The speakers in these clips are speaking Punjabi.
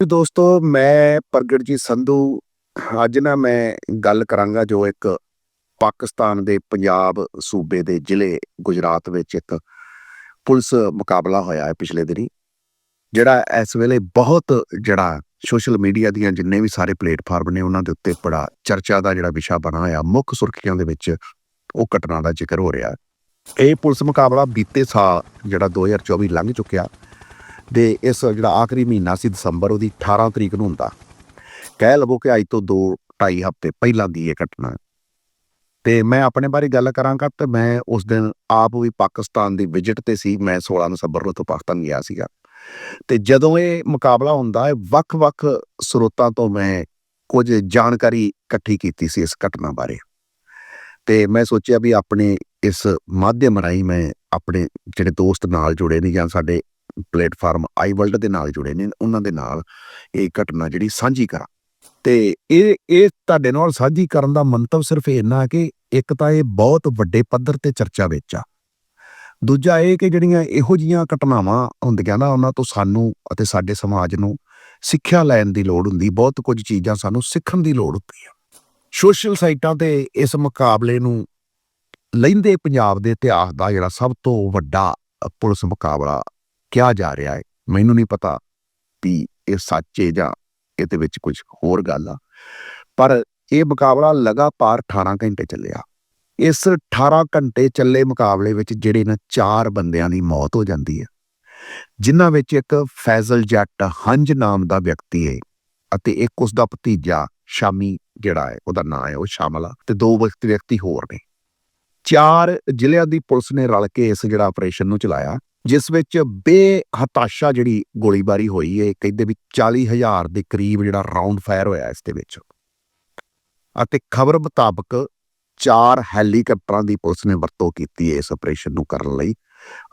ਦੋਸਤੋ, ਮੈਂ ਪ੍ਰਗਟ ਜੀ ਸੰਧੂ। ਅੱਜ ਨਾ ਮੈਂ ਗੱਲ ਕਰਾਂਗਾ ਜੋ ਇੱਕ ਪਾਕਿਸਤਾਨ ਦੇ ਪੰਜਾਬ ਸੂਬੇ ਦੇ ਜ਼ਿਲ੍ਹੇ ਗੁਜਰਾਤ ਵਿੱਚ ਇੱਕ ਪੁਲਿਸ ਮੁਕਾਬਲਾ ਹੋਇਆ ਹੈ ਪਿਛਲੇ ਦਿਨੀ, ਜਿਹੜਾ ਇਸ ਵੇਲੇ ਬਹੁਤ ਜਿਹੜਾ ਸੋਸ਼ਲ ਮੀਡੀਆ ਦੀਆਂ ਜਿੰਨੇ ਵੀ ਸਾਰੇ ਪਲੇਟਫਾਰਮ ਨੇ, ਉਹਨਾਂ ਦੇ ਉੱਤੇ ਬੜਾ ਚਰਚਾ ਦਾ ਜਿਹੜਾ ਵਿਸ਼ਾ ਬਣਾ ਹੋਇਆ, ਮੁੱਖ ਸੁਰਖੀਆਂ ਦੇ ਵਿੱਚ ਉਹ ਘਟਨਾ ਦਾ ਜ਼ਿਕਰ ਹੋ ਰਿਹਾ ਇਹ ਪੁਲਿਸ ਮੁਕਾਬਲਾ ਬੀਤੇ ਸਾਲ ਜਿਹੜਾ 2024 ਲੰਘ ਚੁੱਕਿਆ ਦੇ ਇਸ ਜਿਹੜਾ ਆਖਰੀ ਮਹੀਨਾ ਸੀ ਦਸੰਬਰ, ਉਹਦੀ 18 ਤਰੀਕ ਨੂੰ ਹੁੰਦਾ। ਕਹਿ ਲਵੋ ਕਿ ਅੱਜ ਤੋਂ 2 2.5 ਹਫ਼ਤੇ ਪਹਿਲਾਂ ਦੀ ਇਹ ਘਟਨਾ ਹੈ। ਤੇ ਮੈਂ ਆਪਣੇ ਬਾਰੇ ਗੱਲ ਕਰਾਂਗਾ ਤਾਂ ਮੈਂ ਉਸ ਦਿਨ ਆਪ ਵੀ ਪਾਕਿਸਤਾਨ ਦੀ ਵਿਜ਼ਿਟ ਤੇ ਸੀ, ਮੈਂ 16 ਦਸੰਬਰ ਨੂੰ ਤੋਂ ਪਾਕਿਸਤਾਨ ਗਿਆ ਸੀਗਾ। ਤੇ ਜਦੋਂ ਇਹ ਮੁਕਾਬਲਾ ਹੁੰਦਾ ਹੈ ਵੱਖ-ਵੱਖ ਸਰੋਤਾਂ ਤੋਂ ਮੈਂ ਕੁਝ ਜਾਣਕਾਰੀ ਇਕੱਠੀ ਕੀਤੀ ਸੀ ਇਸ ਘਟਨਾ ਬਾਰੇ। ਤੇ ਮੈਂ ਸੋਚਿਆ ਵੀ ਆਪਣੇ ਇਸ ਮਾਧਿਅਮ ਰਾਹੀਂ ਮੈਂ ਆਪਣੇ ਜਿਹੜੇ ਦੋਸਤ ਨਾਲ ਜੁੜੇ ਨੇ ਜਾਂ ਸਾਡੇ ਪਲੇਟਫਾਰਮ ਆਈ ਵਰਲਡ ਦੇ ਨਾਲ ਜੁੜੇ ਨੇ, ਉਹਨਾਂ ਦੇ ਨਾਲ ਇਹ ਘਟਨਾ ਜਿਹੜੀ ਸਾਂਝੀ ਕਰਾਂ। ਤੇ ਇਹ ਇਹ ਤੁਹਾਡੇ ਨਾਲ ਸਾਂਝੀ ਕਰਨ ਦਾ ਮੰਤਵ ਸਿਰਫ ਇੰਨਾ ਕਿ ਇੱਕ ਤਾਂ ਇਹ ਬਹੁਤ ਵੱਡੇ ਪੱਧਰ ਤੇ ਚਰਚਾ ਵਿੱਚ ਆ। ਦੂਜਾ ਇਹ ਕਿ ਜਿਹੜੀਆਂ ਇਹੋ ਜੀਆਂ ਘਟਨਾਵਾਂ ਹੁੰਦੀਆਂ ਨਾ, ਉਹਨਾਂ ਤੋਂ ਸਾਨੂੰ ਅਤੇ ਸਾਡੇ ਸਮਾਜ ਨੂੰ ਸਿੱਖਿਆ ਲੈਣ ਦੀ ਲੋੜ ਹੁੰਦੀ, ਬਹੁਤ ਕੁਝ ਚੀਜ਼ਾਂ ਸਾਨੂੰ ਸਿੱਖਣ ਦੀ ਲੋੜ ਹੁੰਦੀ ਆ। ਸੋਸ਼ਲ ਸਾਈਟਾਂ ਤੇ ਇਸ ਮੁਕਾਬਲੇ ਨੂੰ ਲੈਂਦੇ ਪੰਜਾਬ ਦੇ ਇਤਿਹਾਸ ਦਾ ਜਿਹੜਾ ਸਭ ਤੋਂ ਵੱਡਾ ਪੁਲਿਸ ਮੁਕਾਬਲਾ ਕਿਹਾ ਜਾ ਰਿਹਾ ਹੈ। ਮੈਨੂੰ ਨਹੀਂ ਪਤਾ ਵੀ ਇਹ ਸੱਚ ਹੈ ਜਾਂ ਇਹਦੇ ਵਿੱਚ ਕੁਝ ਹੋਰ ਗੱਲ ਆ। ਪਰ ਇਹ ਮੁਕਾਬਲਾ ਲਗਾਤਾਰ 18 ਘੰਟੇ ਚੱਲਿਆ। ਇਸ 18 ਘੰਟੇ ਚੱਲੇ ਮੁਕਾਬਲੇ ਵਿੱਚ ਜਿਹੜੇ ਨਾ ਚਾਰ ਬੰਦਿਆਂ ਦੀ ਮੌਤ ਹੋ ਜਾਂਦੀ ਹੈ। ਜਿਨ੍ਹਾਂ ਵਿੱਚ ਇੱਕ ਫੈਜ਼ਲ ਜੱਟ ਹੰਜ ਨਾਮ ਦਾ ਵਿਅਕਤੀ ਹੈ ਅਤੇ ਇੱਕ ਉਸ ਦਾ ਭਤੀਜਾ ਸ਼ਾਮੀ ਜਿਹੜਾ ਹੈ, ਉਹਦਾ ਨਾਮ ਹੈ, ਉਹ ਸ਼ਾਮਲ ਆ ਤੇ ਦੋ ਵਿਅਕਤੀ ਵਿਅਕਤੀ ਹੋਰ ਨੇ। ਚਾਰ ਜ਼ਿਲ੍ਹਿਆਂ ਦੀ ਪੁਲਿਸ ਨੇ ਰਲ ਕੇ ਇਸ ਜਿਹੜਾ ਆਪਰੇਸ਼ਨ ਨੂੰ ਚਲਾਇਆ। ਜਿਸ ਵਿੱਚ ਬੇਹਤਾਸ਼ਾ ਜਿਹੜੀ ਗੋਲੀਬਾਰੀ ਹੋਈ ਹੈ ਕਹਿੰਦੇ ਵੀ 40000 ਦੇ ਕਰੀਬ ਜਿਹੜਾ ਰਾਉਂਡ ਫਾਇਰ ਹੋਇਆ ਇਸ ਦੇ ਵਿੱਚ। ਅਤੇ ਖਬਰ ਮੁਤਾਬਕ ਚਾਰ ਹੈਲੀਕਾਪਟਰਾਂ ਦੀ ਪੁਲਿਸ ਨੇ ਵਰਤੋਂ ਕੀਤੀ ਹੈ ਇਸ ਆਪਰੇਸ਼ਨ ਨੂੰ ਕਰਨ ਲਈ।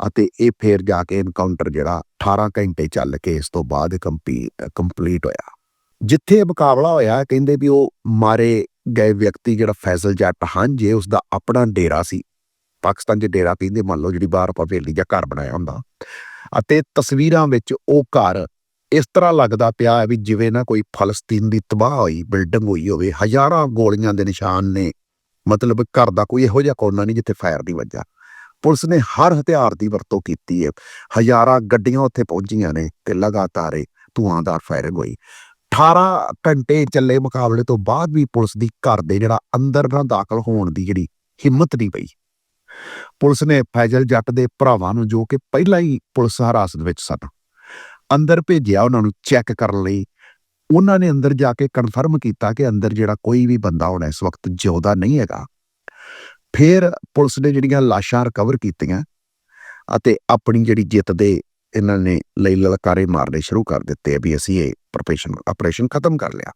ਅਤੇ ਇਹ ਫੇਰ ਜਾ ਕੇ ਇਨਕਾਊਂਟਰ ਜਿਹੜਾ 18 ਘੰਟੇ ਚੱਲ ਕੇ ਇਸ ਤੋਂ ਬਾਅਦ ਕੰਪਲੀਟ ਹੋਇਆ। ਜਿੱਥੇ ਇਹ ਮੁਕਾਬਲਾ ਹੋਇਆ, ਕਹਿੰਦੇ ਵੀ ਉਹ ਮਾਰੇ ਗਏ ਵਿਅਕਤੀ ਜਿਹੜਾ ਫੈਜ਼ਲ ਜੱਟ ਹੰਝੇ ਉਸ ਦਾ ਆਪਣਾ ਡੇਰਾ ਸੀ ਪਾਕਿਸਤਾਨ 'ਚ ਡੇਰਾ ਕਹਿੰਦੇ ਮੰਨ ਲਓ ਜਿਹੜੀ ਬਾਹਰ ਆਪਾਂ ਹਵੇਲੀ ਜਾਂ ਘਰ ਬਣਾਇਆ ਹੁੰਦਾ। ਅਤੇ ਤਸਵੀਰਾਂ ਵਿੱਚ ਉਹ ਘਰ ਇਸ ਤਰ੍ਹਾਂ ਲੱਗਦਾ ਪਿਆ ਹੈ ਵੀ ਜਿਵੇਂ ਨਾ ਕੋਈ ਫਲਸਤੀਨ ਦੀ ਤਬਾਹ ਹੋਈ, ਬਿਲਡਿੰਗ ਹੋਈ ਹੋਵੇ, ਹਜ਼ਾਰਾਂ ਗੋਲੀਆਂ ਦੇ ਨਿਸ਼ਾਨ ਨੇ। ਮਤਲਬ ਘਰ ਦਾ ਕੋਈ ਇਹੋ ਜਿਹਾ ਕੋਨਾ ਨਹੀਂ ਜਿੱਥੇ ਫਾਇਰ ਨਹੀਂ ਵਜ੍ਹਾ ਪੁਲਿਸ ਨੇ ਹਰ ਹਥਿਆਰ ਦੀ ਵਰਤੋਂ ਕੀਤੀ ਹੈ। ਹਜ਼ਾਰਾਂ ਗੱਡੀਆਂ ਉੱਥੇ ਪਹੁੰਚੀਆਂ ਨੇ ਤੇ ਲਗਾਤਾਰ ਇਹ ਧੂਆਂਦਾਰ ਫਾਇਰਿੰਗ ਹੋਈ। 18 ਘੰਟੇ ਚੱਲੇ ਮੁਕਾਬਲੇ ਤੋਂ ਬਾਅਦ ਵੀ ਪੁਲਿਸ ਦੀ ਘਰ ਦੇ ਜਿਹੜਾ ਅੰਦਰ ਨਾ ਦਾਖਲ ਹੋਣ ਦੀ ਜਿਹੜੀ ਹਿੰਮਤ ਨਹੀਂ ਪਈ। ਪੁਲਿਸ ਨੇ ਫੈਜ਼ਲ ਜੱਟ ਦੇ ਭਰਾਵਾਂ ਨੂੰ ਜੋ ਕਿ ਪਹਿਲਾਂ ਹੀ ਪੁਲਿਸ ਹਿਰਾਸਤ ਵਿੱਚ ਸਨ, ਅੰਦਰ ਭੇਜਿਆ ਉਹਨਾਂ ਨੂੰ ਚੈੱਕ ਕਰਨ ਲਈ। ਉਹਨਾਂ ਨੇ ਅੰਦਰ ਜਾ ਕੇ ਕਨਫਰਮ ਕੀਤਾ ਕਿ ਅੰਦਰ ਜਿਹੜਾ ਕੋਈ ਵੀ ਬੰਦਾ ਹੁਣ ਇਸ ਵਕਤ ਜਿਉਂਦਾ ਨਹੀਂ ਹੈਗਾ। ਫਿਰ ਪੁਲਿਸ ਨੇ ਜਿਹੜੀਆਂ ਲਾਸ਼ਾਂ ਰਿਕਵਰ ਕੀਤੀਆਂ ਅਤੇ ਆਪਣੀ ਜਿਹੜੀ ਜਿੱਤ ਦੇ ਇਹਨਾਂ ਨੇ ਲਈ ਲਲਕਾਰੇ ਮਾਰਨੇ ਸ਼ੁਰੂ ਕਰ ਦਿੱਤੇ ਵੀ ਅਸੀਂ ਇਹ ਆਪਰੇਸ਼ਨ ਆਪਰੇਸ਼ਨ ਖਤਮ ਕਰ ਲਿਆ।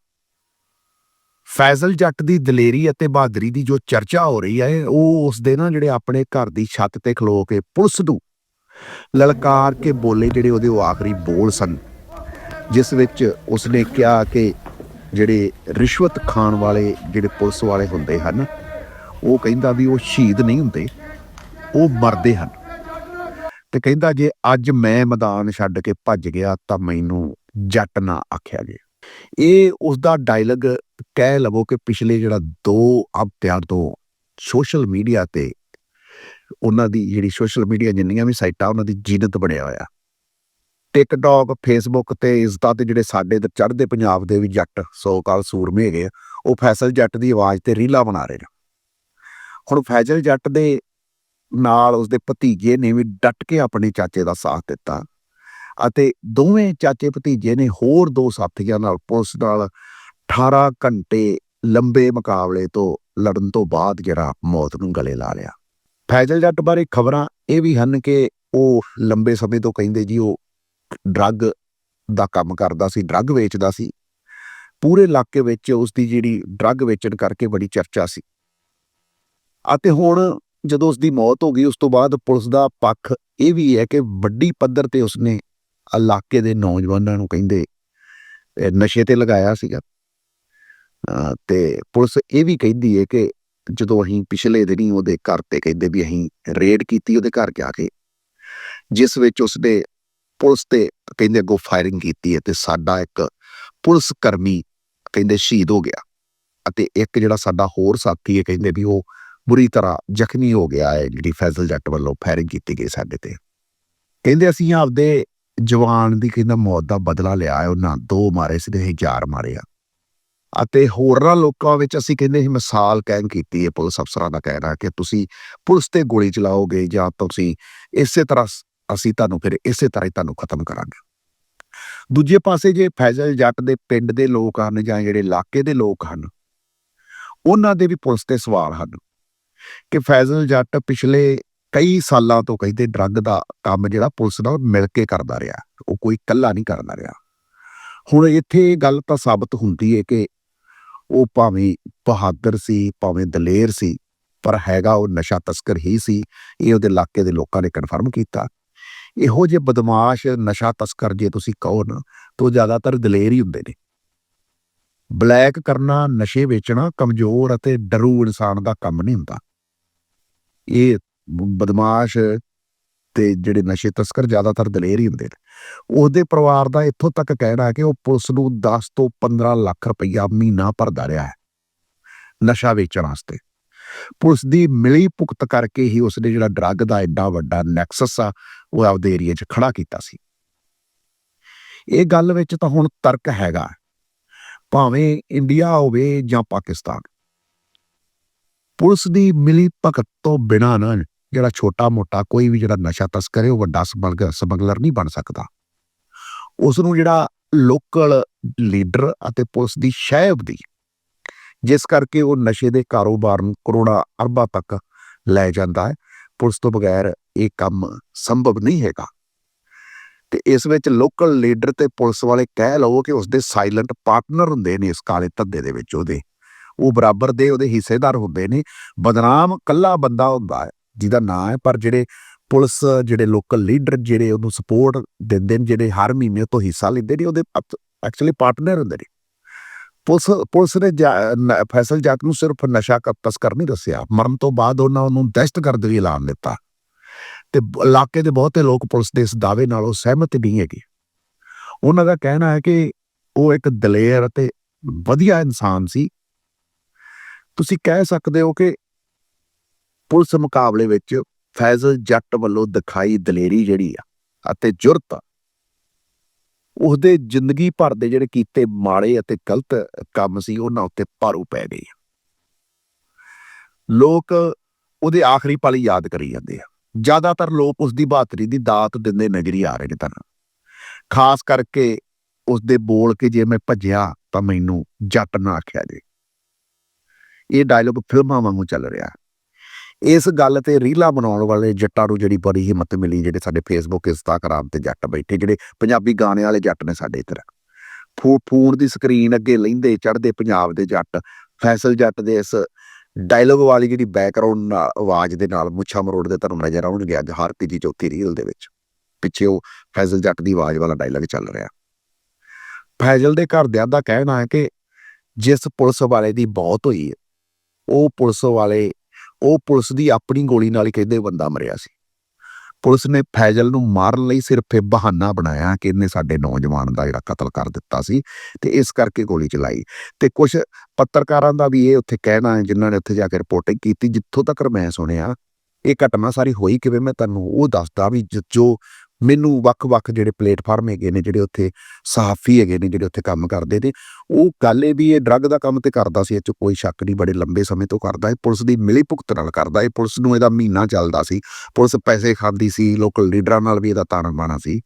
ਫੈਜ਼ਲ ਜੱਟ ਦੀ ਦਲੇਰੀ ਅਤੇ ਬਹਾਦਰੀ ਦੀ ਜੋ ਚਰਚਾ ਹੋ ਰਹੀ ਹੈ, ਉਹ ਉਸ ਦੇ ਨਾ ਜਿਹੜੇ ਆਪਣੇ ਘਰ ਦੀ ਛੱਤ ਤੇ ਖਲੋ ਕੇ ਪੁਲਿਸ ਨੂੰ ਲਲਕਾਰ ਕੇ ਬੋਲੇ ਜਿਹੜੇ ਉਹਦੇ ਉਹ ਆਖਰੀ ਬੋਲ ਸਨ, ਜਿਸ ਵਿੱਚ ਉਸਨੇ ਕਿਹਾ ਕਿ ਜਿਹੜੇ ਰਿਸ਼ਵਤ ਖਾਣ ਵਾਲੇ ਜਿਹੜੇ ਪੁਲਿਸ ਵਾਲੇ ਹੁੰਦੇ ਹਨ, ਉਹ ਕਹਿੰਦਾ ਵੀ ਉਹ ਸ਼ਹੀਦ ਨਹੀਂ ਹੁੰਦੇ, ਉਹ ਮਰਦੇ ਹਨ। ਤੇ ਕਹਿੰਦਾ ਜੇ ਅੱਜ ਮੈਂ ਮੈਦਾਨ ਛੱਡ ਕੇ ਭੱਜ ਗਿਆ ਤਾਂ ਮੈਨੂੰ ਜੱਟ ਨਾ ਆਖਿਆ ਗਿਆ ਇਹ ਉਸ ਦਾ ਡਾਇਲੌਗ ਕਹਿ ਲਵੋ ਕਿ ਪਿਛਲੇ ਜਿਹੜਾ 2 ਹਫ਼ਤਿਆਂ ਤੋਂ ਸੋਸ਼ਲ ਮੀਡੀਆ ਤੇ ਉਹਨਾਂ ਦੀ ਜਿਹੜੀ ਸੋਸ਼ਲ ਮੀਡੀਆ ਜਿੰਨੀਆਂ ਵੀ ਸਾਈਟਾਂ, ਉਹਨਾਂ ਦੀ ਜੀਨਤ ਬਣਿਆ ਹੋਇਆ। ਟਿਕਟੌਕ ਫੇਸਬੁੱਕ ਤੇ ਇੰਸਟਾ ਤੇ ਜਿਹੜੇ ਸਾਡੇ ਤੇ ਚੜ੍ਹਦੇ ਪੰਜਾਬ ਦੇ ਵੀ ਜੱਟ ਸੋ ਕਾਲ ਸੂਰਮੇ ਹੈਗੇ ਉਹ ਫੈਸਲ ਜੱਟ ਦੀ ਆਵਾਜ਼ ਤੇ ਰੀਲਾ ਬਣਾ ਰਹੇ ਨੇ। ਹੁਣ ਫੈਜ਼ਲ ਜੱਟ ਦੇ ਨਾਲ ਉਸਦੇ ਭਤੀਜੇ ਨੇ ਵੀ ਡਟ ਕੇ ਆਪਣੇ ਚਾਚੇ ਦਾ ਸਾਥ ਦਿੱਤਾ। ਅਤੇ ਦੋਵੇਂ ਚਾਚੇ ਭਤੀਜੇ ਨੇ ਹੋਰ ਦੋ ਸਾਥੀਆਂ ਨਾਲ ਪੁਲਿਸ ਨਾਲ 18 ਘੰਟੇ ਲੰਬੇ ਮੁਕਾਬਲੇ ਤੋਂ ਲੜਨ ਤੋਂ ਬਾਅਦ ਜਿਹੜਾ ਮੌਤ ਨੂੰ ਗਲੇ ਲਾ ਲਿਆ। ਫੈਜ਼ਲ ਜੱਟ ਬਾਰੇ ਖਬਰਾਂ ਇਹ ਵੀ ਹਨ ਕਿ ਉਹ ਲੰਬੇ ਸਮੇਂ ਤੋਂ ਕਹਿੰਦੇ ਜੀ ਉਹ ਡਰੱਗ ਦਾ ਕੰਮ ਕਰਦਾ ਸੀ, ਡਰੱਗ ਵੇਚਦਾ ਸੀ। ਪੂਰੇ ਇਲਾਕੇ ਵਿੱਚ ਉਸ ਦੀ ਜਿਹੜੀ ਡਰੱਗ ਵੇਚਣ ਕਰਕੇ ਬੜੀ ਚਰਚਾ ਸੀ। ਅਤੇ ਹੁਣ ਜਦੋਂ ਉਸ ਦੀ ਮੌਤ ਹੋ ਗਈ, ਉਸ ਤੋਂ ਬਾਅਦ ਪੁਲਿਸ ਦਾ ਪੱਖ ਇਹ ਵੀ ਹੈ ਕਿ ਵੱਡੀ ਪੱਧਰ ਤੇ ਉਸਨੇ ਇਲਾਕੇ ਦੇ ਨੌਜਵਾਨਾਂ ਨੂੰ ਕਹਿੰਦੇ ਨਸ਼ੇ ਤੇ ਲਗਾਇਆ ਸੀਗਾ। ਤੇ ਪੁਲਿਸ ਇਹ ਵੀ ਕਹਿੰਦੀ ਹੈ ਕਿ ਜਦੋਂ ਅਸੀਂ ਪਿਛਲੇ ਦਿਨੀ ਉਹਦੇ ਘਰ ਤੇ ਕਹਿੰਦੇ ਵੀ ਅਸੀਂ ਰੇਡ ਕੀਤੀ ਉਹਦੇ ਘਰ ਜਾ ਕੇ, ਜਿਸ ਵਿੱਚ ਉਸਨੇ ਪੁਲਿਸ ਤੇ ਕਹਿੰਦੇ ਅੱਗੋਂ ਫਾਇਰਿੰਗ ਕੀਤੀ ਹੈ ਤੇ ਸਾਡਾ ਇੱਕ ਪੁਲਿਸ ਕਰਮੀ ਕਹਿੰਦੇ ਸ਼ਹੀਦ ਹੋ ਗਿਆ। ਅਤੇ ਇੱਕ ਜਿਹੜਾ ਸਾਡਾ ਹੋਰ ਸਾਥੀ ਹੈ ਕਹਿੰਦੇ ਵੀ ਉਹ ਬੁਰੀ ਤਰ੍ਹਾਂ ਜ਼ਖਮੀ ਹੋ ਗਿਆ ਹੈ ਜਿਹੜੀ ਫੈਜ਼ਲ ਜੱਟ ਵੱਲੋਂ ਫਾਇਰਿੰਗ ਕੀਤੀ ਗਈ ਸਾਡੇ ਤੇ। ਕਹਿੰਦੇ ਅਸੀਂ ਆਪਦੇ ਜਵਾਨ ਦੀ ਕਹਿੰਦਾ ਮੌਤ ਦਾ ਬਦਲਾ ਲਿਆ ਹੈ, ਉਹਨਾਂ ਦੋ ਮਾਰੇ ਸੀ ਤੇ ਅਸੀਂ ਚਾਰ ਮਾਰੇ ਆ। ਅਤੇ ਹੋਰਨਾਂ ਲੋਕਾਂ ਵਿੱਚ ਅਸੀਂ ਕਹਿੰਦੇ ਸੀ, ਮਿਸਾਲ ਕਾਇਮ ਕੀਤੀ ਹੈ ਪੁਲਿਸ ਅਫਸਰਾਂ ਦਾ ਕਹਿਣਾ ਕਿ ਤੁਸੀਂ ਪੁਲਿਸ ਤੇ ਗੋਲੀ ਚਲਾਓਗੇ ਜਾਂ ਤੁਸੀਂ ਇਸੇ ਤਰ੍ਹਾਂ ਅਸੀਂ ਤੁਹਾਨੂੰ ਫਿਰ ਇਸੇ ਤਰ੍ਹਾਂ ਹੀ ਤੁਹਾਨੂੰ ਖਤਮ ਕਰਾਂਗੇ। ਦੂਜੇ ਪਾਸੇ ਜੇ ਫੈਜ਼ਲ ਜੱਟ ਦੇ ਪਿੰਡ ਦੇ ਲੋਕ ਹਨ ਜਾਂ ਜਿਹੜੇ ਇਲਾਕੇ ਦੇ ਲੋਕ ਹਨ, ਉਹਨਾਂ ਦੇ ਵੀ ਪੁਲਿਸ ਤੇ ਸਵਾਲ ਹਨ ਕਿ ਫੈਜ਼ਲ ਜੱਟ ਪਿਛਲੇ ਕਈ ਸਾਲਾਂ ਤੋਂ ਕਹਿੰਦੇ ਡਰੱਗ ਦਾ ਕੰਮ ਜਿਹੜਾ ਪੁਲਿਸ ਨਾਲ ਮਿਲ ਕੇ ਕਰਦਾ ਰਿਹਾ, ਉਹ ਕੋਈ ਇਕੱਲਾ ਨਹੀਂ ਕਰਦਾ ਰਿਹਾ। ਹੁਣ ਇੱਥੇ ਇਹ ਗੱਲ ਤਾਂ ਸਾਬਤ ਹੁੰਦੀ ਹੈ ਕਿ ਉਹ ਭਾਵੇਂ ਬਹਾਦਰ ਸੀ, ਭਾਵੇਂ ਦਲੇਰ ਸੀ, ਪਰ ਹੈਗਾ ਉਹ ਨਸ਼ਾ ਤਸਕਰ ਹੀ ਸੀ, ਇਹ ਉਹਦੇ ਇਲਾਕੇ ਦੇ ਲੋਕਾਂ ਨੇ ਕਨਫਰਮ ਕੀਤਾ। ਇਹੋ ਜਿਹੇ ਬਦਮਾਸ਼ ਨਸ਼ਾ ਤਸਕਰ ਜੇ ਤੁਸੀਂ ਕਹੋ ਨਾ, ਤਾਂ ਜ਼ਿਆਦਾਤਰ ਦਲੇਰ ਹੀ ਹੁੰਦੇ ਨੇ। ਬਲੈਕ ਕਰਨਾ, ਨਸ਼ੇ ਵੇਚਣਾ ਕਮਜ਼ੋਰ ਅਤੇ ਡਰੂ ਇਨਸਾਨ ਦਾ ਕੰਮ ਨਹੀਂ ਹੁੰਦਾ। ਇਹ ਬਦਮਾਸ਼ ਤੇ ਜਿਹੜੇ ਨਸ਼ੇ ਤਸਕਰ ਜ਼ਿਆਦਾਤਰ ਦਲੇਰ ਹੀ ਹੁੰਦੇ ਨੇ, ਉਹਦੇ ਪਰਿਵਾਰ ਦਾ ਇੱਥੋਂ ਤੱਕ ਕਹਿਣਾ ਕਿ ਉਹ ਪੁਲਿਸ ਨੂੰ 10 ਤੋਂ 15 ਲੱਖ ਰੁਪਈਆ ਮਹੀਨਾ ਭਰਦਾ ਰਿਹਾ ਹੈ ਨਸ਼ਾ ਵੇਚਣ ਵਾਸਤੇ। ਪੁਲਿਸ ਦੀ ਮਿਲੀ ਭੁਗਤ ਕਰਕੇ ਹੀ ਉਸਨੇ ਜਿਹੜਾ ਡਰੱਗ ਦਾ ਐਡਾ ਵੱਡਾ ਨੈਕਸਸ ਆ, ਉਹ ਆਪਦੇ ਏਰੀਆ 'ਚ ਖੜਾ ਕੀਤਾ ਸੀ। ਇਹ ਗੱਲ ਵਿੱਚ ਤਾਂ ਹੁਣ ਤਰਕ ਹੈਗਾ, ਭਾਵੇਂ ਇੰਡੀਆ ਹੋਵੇ ਜਾਂ ਪਾਕਿਸਤਾਨ। ਪੁਲਿਸ ਦੀ ਮਿਲੀ ਭਗਤ ਤੋਂ ਬਿਨਾ ਨਾ ਜਿਹੜਾ ਛੋਟਾ ਮੋਟਾ ਕੋਈ ਵੀ ਜਿਹੜਾ ਨਸ਼ਾ ਤਸਕਰ ਹੈ, ਉਹ ਵੱਡਾ ਸਮਗਲਰ ਸਮਗਲਰ ਨਹੀਂ ਬਣ ਸਕਦਾ। ਉਸ ਨੂੰ ਜਿਹੜਾ ਲੋਕਲ ਲੀਡਰ ਅਤੇ ਪੁਲਿਸ ਦੀ ਸ਼ਹਿ ਦੀ, ਜਿਸ ਕਰਕੇ ਉਹ ਨਸ਼ੇ ਦੇ ਕਾਰੋਬਾਰ ਨੂੰ ਕਰੋੜਾਂ ਅਰਬਾਂ ਤੱਕ ਲੈ ਜਾਂਦਾ ਹੈ, ਪੁਲਿਸ ਤੋਂ ਬਗੈਰ ਇਹ ਕੰਮ ਸੰਭਵ ਨਹੀਂ ਹੈਗਾ। ਤੇ ਇਸ ਵਿੱਚ ਲੋਕਲ ਲੀਡਰ ਤੇ ਪੁਲਿਸ ਵਾਲੇ ਕਹਿ ਲਓ ਕਿ ਉਸਦੇ ਸਾਇਲੈਂਟ ਪਾਰਟਨਰ ਹੁੰਦੇ ਨੇ ਇਸ ਕਾਲੇ ਧੱਦੇ ਦੇ ਵਿੱਚ ਉਹਦੇ। ਉਹ ਬਰਾਬਰ ਦੇ ਉਹਦੇ ਹਿੱਸੇਦਾਰ ਹੁੰਦੇ ਨੇ। ਬਦਨਾਮ ਕੱਲਾ ਬੰਦਾ ਹੁੰਦਾ ਹੈ। ਜਿਹਦਾ ਨਾਂ ਹੈ, ਪਰ ਜਿਹੜੇ ਪੁਲਿਸ, ਜਿਹੜੇ ਲੋਕਲ ਲੀਡਰ ਜਿਹੜੇ ਉਹਨੂੰ ਸਪੋਰਟ ਦਿੰਦੇ ਨੇ, ਜਿਹੜੇ ਹਰ ਮਹੀਨੇ ਤੋਂ ਹਿੱਸਾ ਲੈਂਦੇ ਨੇ, ਉਹਦੇ ਐਕਚੁਅਲੀ ਪਾਰਟਨਰ ਹੁੰਦੇ ਨੇ। ਪੁਲਿਸ ਪੁਲਿਸ ਨੇ ਫੈਸਲ ਜਾਤ ਨੂੰ ਸਿਰਫ ਨਸ਼ਾ ਕ- ਤਸਕਰ ਨਹੀਂ ਦੱਸਿਆ। ਮਰਨ ਤੋਂ ਬਾਅਦ ਉਹਨਾਂ ਨੂੰ ਦਹਿਸ਼ਤਗਰਦ ਵੀ ਐਲਾਨ ਦਿੱਤਾ। ਤੇ ਇਲਾਕੇ ਦੇ ਬਹੁਤੇ ਲੋਕ ਪੁਲਿਸ ਦੇ ਇਸ ਦਾਅਵੇ ਨਾਲ ਉਹ ਸਹਿਮਤ ਨਹੀਂ ਹੈਗੇ। ਉਹਨਾਂ ਦਾ ਕਹਿਣਾ ਹੈ ਕਿ ਉਹ ਇੱਕ ਦਲੇਰ ਅਤੇ ਵਧੀਆ ਇਨਸਾਨ ਸੀ। ਤੁਸੀਂ ਕਹਿ ਸਕਦੇ ਹੋ ਕਿ ਪੁਲਿਸ ਮੁਕਾਬਲੇ ਵਿੱਚ ਫੈਜ਼ਲ ਜੱਟ ਵੱਲੋਂ ਦਿਖਾਈ ਦਲੇਰੀ ਜਿਹੜੀ ਆ ਅਤੇ ਜੁਰਤ ਉਹਦੇ ਜ਼ਿੰਦਗੀ ਭਰ ਦੇ ਜਿਹੜੇ ਕੀਤੇ ਮਾੜੇ ਅਤੇ ਗਲਤ ਕੰਮ ਸੀ, ਉਹਨਾਂ ਉੱਤੇ ਭਾਰੂ ਪੈ ਗਈ ਲੋਕ ਉਹਦੇ ਆਖਰੀ ਪਲ ਯਾਦ ਕਰੀ ਜਾਂਦੇ ਆ। ਜ਼ਿਆਦਾਤਰ ਲੋਕ ਉਸ ਦੀ ਬਹਾਦਰੀ ਦੀ ਦਾਤ ਦਿੰਦੇ ਨਜ਼ਰੀ ਆ ਰਹੇ ਨੇ ਤੁਹਾਨੂੰ ਖਾਸ ਕਰਕੇ ਉਸ ਦੇ ਬੋਲ ਕੇ ਜੇ ਮੈਂ ਭੱਜਿਆ ਤਾਂ ਮੈਨੂੰ ਜੱਟ ਨਾ ਆਖਿਆ ਜੇ ਇਹ ਡਾਇਲੋਗ ਫਿਲਮਾਂ ਵਾਂਗੂ ਚੱਲ ਰਿਹਾ। ਇਸ ਗੱਲ ਤੇ ਰੀਲਾ ਬਣਾਉਣ ਵਾਲੇ ਜੱਟਾਂ ਨੂੰ ਜਿਹੜੀ ਬੜੀ ਹਿੰਮਤ ਮਿਲੀ, ਜਿਹੜੇ ਸਾਡੇ ਫੇਸਬੁੱਕ ਇੰਸਟਾਗ੍ਰਾਮ ਤੇ ਜੱਟ ਬੈਠੇ, ਜਿਹੜੇ ਪੰਜਾਬੀ ਗਾਣੇ ਵਾਲੇ ਜੱਟ ਨੇ ਸਾਡੇ ਇੱਧਰ। ਫੂ, ਫੋਨ ਦੀ ਸਕਰੀਨ ਅੱਗੇ ਲੈਂਦੇ ਚੜਦੇ ਪੰਜਾਬ ਦੇ ਜੱਟ, ਫੈਸਲ ਜੱਟ ਦੇ ਇਸ ਡਾਇਲੋਗ ਵਾਲੀ ਜਿਹੜੀ ਬੈਕਗ੍ਰਾਉਂਡ ਆਵਾਜ਼ ਦੇ ਨਾਲ ਮੁੱਛਾ ਮਰੋੜ ਦੇ ਤੁਹਾਨੂੰ ਨਜ਼ਰ ਆਉਣਗੇ ਅੱਜ, ਹਰ ਤੀਜੀ ਚੌਥੀ ਰੀਲ ਦੇ ਵਿੱਚ। ਪਿੱਛੇ ਉਹ ਫੈਜ਼ਲ ਜੱਟ ਦੀ ਆਵਾਜ਼ ਵਾਲਾ ਡਾਇਲੋਗ ਚੱਲ ਰਿਹਾ। ਫੈਜ਼ਲ ਦੇ ਘਰਦਿਆਂ ਦਾ ਕਹਿਣਾ ਹੈ ਕਿ ਜਿਸ ਪੁਲਿਸ ਵਾਲੇ ਦੀ ਬਹੁਤ ਹੋਈ ਹੈ, ਉਹ ਪੁਲਿਸ ਵਾਲੇ ਉਹ ਪੁਲਿਸ ਦੀ ਆਪਣੀ ਗੋਲੀ ਨਾਲ ਹੀ ਕਹਿੰਦੇ ਬੰਦਾ ਮਰਿਆ ਸੀ। ਪੁਲਿਸ ਨੇ ਫੈਜ਼ਲ ਨੂੰ ਮਾਰਨ ਲਈ ਸਿਰਫ ਇਹ ਬਹਾਨਾ ਬਣਾਇਆ ਕਿ ਇਹਨੇ ਸਾਡੇ ਨੌਜਵਾਨ ਦਾ ਜਿਹੜਾ ਕਤਲ ਕਰ ਦਿੱਤਾ ਸੀ ਤੇ ਇਸ ਕਰਕੇ ਗੋਲੀ ਚਲਾਈ। ਤੇ ਕੁਝ ਪੱਤਰਕਾਰਾਂ ਦਾ ਵੀ ਇਹ ਉੱਥੇ ਕਹਿਣਾ ਹੈ, ਜਿਨ੍ਹਾਂ ਨੇ ਉੱਥੇ ਜਾ ਕੇ ਰਿਪੋਰਟਿੰਗ ਕੀਤੀ, ਜਿੱਥੋਂ ਤੱਕ ਮੈਂ ਸੁਣਿਆ, ਇਹ ਘਟਨਾ ਸਾਰੀ ਹੋਈ ਕਿਵੇਂ ਮੈਂ ਤੁਹਾਨੂੰ ਉਹ ਦੱਸਦਾ ਵੀ ਜੋ ਮੈਨੂੰ ਵੱਖ-ਵੱਖ ਜਿਹੜੇ ਪਲੇਟਫਾਰਮ ਹੈਗੇ ਨੇ, ਜਿਹੜੇ ਉੱਥੇ ਸਹਾਫੀ ਹੈਗੇ ਨੇ, ਜਿਹੜੇ ਉੱਥੇ ਕੰਮ ਕਰਦੇ ਨੇ, ਉਹ ਗੱਲ ਇਹ ਵੀ ਇਹ ਡਰੱਗ ਦਾ ਕੰਮ ਤੇ ਕਰਦਾ ਸੀ, ਇਹ ਚ ਕੋਈ ਸ਼ੱਕ ਨਹੀਂ, ਬੜੇ ਲੰਬੇ ਸਮੇਂ ਤੋਂ ਕਰਦਾ ਹੈ ਪੁਲਿਸ ਦੀ ਮਿਲੀ ਭੁਗਤ ਨਾਲ ਕਰਦਾ ਹੈ ਪੁਲਿਸ ਨੂੰ ਇਹਦਾ ਮਹੀਨਾ ਚੱਲਦਾ ਸੀ, ਪੁਲਿਸ ਪੈਸੇ ਖਾਂਦੀ ਸੀ, ਲੋਕਲ ਲੀਡਰਾਂ ਨਾਲ ਵੀ ਇਹਦਾ ਤਾਣਾ ਬਾਣਾ ਸੀ।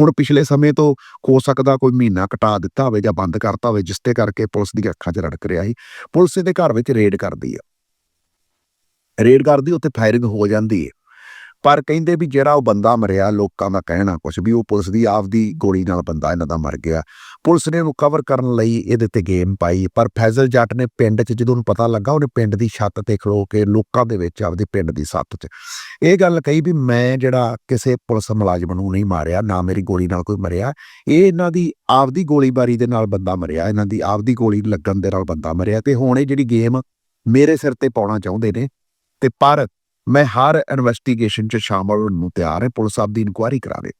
ਹੁਣ ਪਿਛਲੇ ਸਮੇਂ ਤੋਂ ਹੋ ਸਕਦਾ ਕੋਈ ਮਹੀਨਾ ਘਟਾ ਦਿੱਤਾ ਹੋਵੇ ਜਾਂ ਬੰਦ ਕਰਤਾ ਹੋਵੇ, ਜਿਸ ਤੇ ਕਰਕੇ ਪੁਲਿਸ ਦੀਆਂ ਅੱਖਾਂ 'ਚ ਰੜਕ ਰਿਹਾ ਸੀ, ਪੁਲਿਸ ਇਹਦੇ ਘਰ ਵਿੱਚ ਰੇਡ ਕਰਦੀ ਆ। ਰੇਡ ਕਰਦੀ, ਉੱਥੇ ਫਾਇਰਿੰਗ ਹੋ ਜਾਂਦੀ ਹੈ ਪਰ ਕਹਿੰਦੇ ਵੀ ਜਿਹੜਾ ਉਹ ਬੰਦਾ ਮਰਿਆ, ਲੋਕਾਂ ਦਾ ਕਹਿਣਾ ਕੁਝ ਵੀ, ਉਹ ਪੁਲਿਸ ਦੀ ਆਪਦੀ ਗੋਲੀ ਨਾਲ ਬੰਦਾ ਇਹਨਾਂ ਦਾ ਮਰ ਗਿਆ। ਪੁਲਿਸ ਨੇ ਉਹਨੂੰ ਕਵਰ ਕਰਨ ਲਈ ਇਹਦੇ ਤੇ ਗੇਮ ਪਾਈ, ਪਰ ਫੈਜ਼ਲ ਜੱਟ ਨੇ ਪਿੰਡ 'ਚ ਜਦੋਂ ਉਹਨੂੰ ਪਤਾ ਲੱਗਾ, ਉਹਨੇ ਪਿੰਡ ਦੀ ਛੱਤ ਤੇ ਖਲੋ ਕੇ ਲੋਕਾਂ ਦੇ ਵਿੱਚ ਆਪਦੇ ਪਿੰਡ ਦੀ ਛੱਤ 'ਚ। ਇਹ ਗੱਲ ਕਹੀ ਵੀ ਮੈਂ ਜਿਹੜਾ ਕਿਸੇ ਪੁਲਿਸ ਮੁਲਾਜ਼ਮ ਨੂੰ ਨਹੀਂ ਮਾਰਿਆ, ਨਾ ਮੇਰੀ ਗੋਲੀ ਨਾਲ ਕੋਈ ਮਰਿਆ, ਇਹ ਇਹਨਾਂ ਦੀ ਆਪਦੀ ਗੋਲੀਬਾਰੀ ਦੇ ਨਾਲ ਬੰਦਾ ਮਰਿਆ, ਇਹਨਾਂ ਦੀ ਆਪਦੀ ਗੋਲੀ ਲੱਗਣ ਦੇ ਨਾਲ ਬੰਦਾ ਮਰਿਆ, ਤੇ ਹੁਣ ਇਹ ਜਿਹੜੀ ਗੇਮ ਮੇਰੇ ਸਿਰ ਤੇ ਪਾਉਣਾ ਚਾਹੁੰਦੇ ਨੇ, ਤੇ ਪਰ ਮੈਂ ਹਰ ਇਨਵੈਸਟੀਗੇਸ਼ਨ 'ਚ ਸ਼ਾਮਲ ਹੋਣ ਨੂੰ ਤਿਆਰ ਹਾਂ, ਪੁਲਿਸ ਆਪਦੀ ਇਨਕੁਆਇਰੀ ਕਰਾਵੇ।